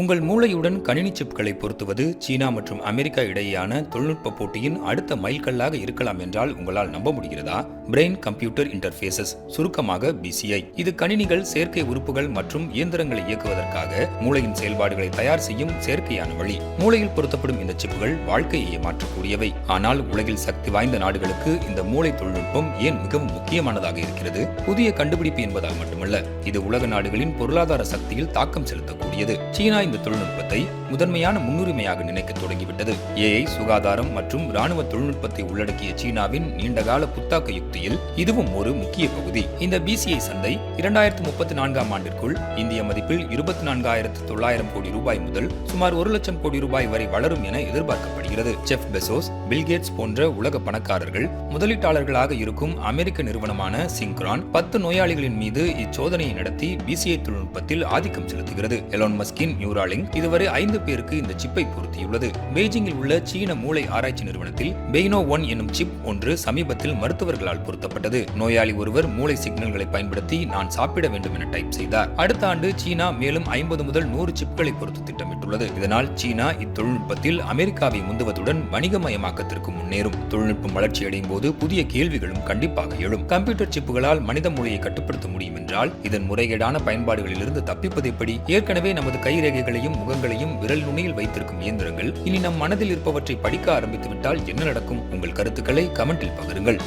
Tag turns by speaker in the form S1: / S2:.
S1: உங்கள் மூளையுடன் கணினி சிப்களை பொருத்துவது சீனா மற்றும் அமெரிக்கா இடையேயான தொழில்நுட்ப போட்டியின் அடுத்த மைல்கல்லாக இருக்கலாம் என்றால் உங்களால் நம்ப முடிகிறதா? பிரெயின் கம்ப்யூட்டர் இன்டர்ஃபேசஸ் சுருக்கமாக பிசிஐ இது கணினிகள் செயற்கை உறுப்புகள் மற்றும் இயந்திரங்களை இயக்குவதற்காக மூளையின் செயல்பாடுகளை தயார் செய்யும் செயற்கையான வழி. மூளையில் பொருத்தப்படும் இந்த சிப்புகள் வாழ்க்கையை மாற்றக்கூடியவை. ஆனால் உலகில் சக்தி வாய்ந்த நாடுகளுக்கு இந்த மூளை தொழில்நுட்பம் ஏன் மிகவும் முக்கியமானதாக இருக்கிறது? புதிய கண்டுபிடிப்பு என்பதால் மட்டுமல்ல இது உலக நாடுகளின் பொருளாதார சக்தியில் தாக்கம் செலுத்தக்கூடியது. சீனா இந்த தொழில்நுட்பத்தை முதன்மையான முன்னுரிமையாக நினைக்க தொடங்கிவிட்டது. ஏஐ சுகாதாரம் மற்றும் ராணுவ தொழில்நுட்பத்தை உள்ளடக்கிய சீனாவின் நீண்டகால புத்தாக்க யுக்தியில் இதுவும் ஒரு முக்கிய பகுதி. இந்த பிசிஐ சந்தை இரண்டாயிரத்து முப்பத்தி நான்காம் ஆண்டிற்குள் இந்திய மதிப்பில் இருபத்தி நான்காயிரத்து தொள்ளாயிரம் கோடி ரூபாய் முதல் சுமார் ஒரு லட்சம் கோடி ரூபாய் வரை வளரும் என எதிர்பார்க்கப்படுகிறது. செஃப் பெசோஸ் பில்கேட்ஸ் போன்ற உலக பணக்காரர்கள் முதலீட்டாளர்களாக இருக்கும் அமெரிக்க நிறுவனமான சிங்க்ரான் பத்து நோயாளிகளின் மீது இச்சோதனையை நடத்தி பிசிஐ தொழில்நுட்பத்தில் ஆதிக்கம் செலுத்துகிறது. எலோன் மஸ்கின் நியூராலிங் இதுவரை ஐந்து பேருக்கு இந்த சிப்பை பொருத்தியுள்ளது. பெய்ஜிங்கில் உள்ள சீன மூளை ஆராய்ச்சி நிறுவனத்தில் பெய்னோ ஒன் என்னும் சிப் ஒன்று சமீபத்தில் மருத்துவர்களால் பொருத்தப்பட்டது. நோயாளி ஒருவர் மூளை சிக்னல்களை பயன்படுத்தி நான் சாப்பிட வேண்டும் என டைப் செய்தார். அடுத்த ஆண்டு சீனா மேலும் ஐம்பது முதல் நூறு சிப்களை பொறுத்து திட்டமிட்டுள்ளது. இதனால் சீனா இத்தொழில்நுட்பத்தில் அமெரிக்காவை முந்துவதுடன் வணிகமயமாக்கத்திற்கு முன்னேறும். தொழில்நுட்பம் வளர்ச்சியடையும் போது புதிய கேள்விகளும் கண்டிப்பாக எழும். கம்ப்யூட்டர் சிப்புகளால் மனித மொழியை கட்டுப்படுத்த முடியும் என்றால் இதன் முறைகேடான பயன்பாடுகளிலிருந்து தப்பிப்பது எப்படி? ஏற்கனவே நமது கைரேகைகளையும் முகங்களையும் விரல் நுனியில் வைத்திருக்கும் இயந்திரங்கள். இனி நம் மனதில் இருப்பவற்றை படிக்க ஆரம்பித்து விட்டால் என்ன நடக்கும்? உங்கள் கருத்துக்களை கமெண்டில் பகிருங்கள்.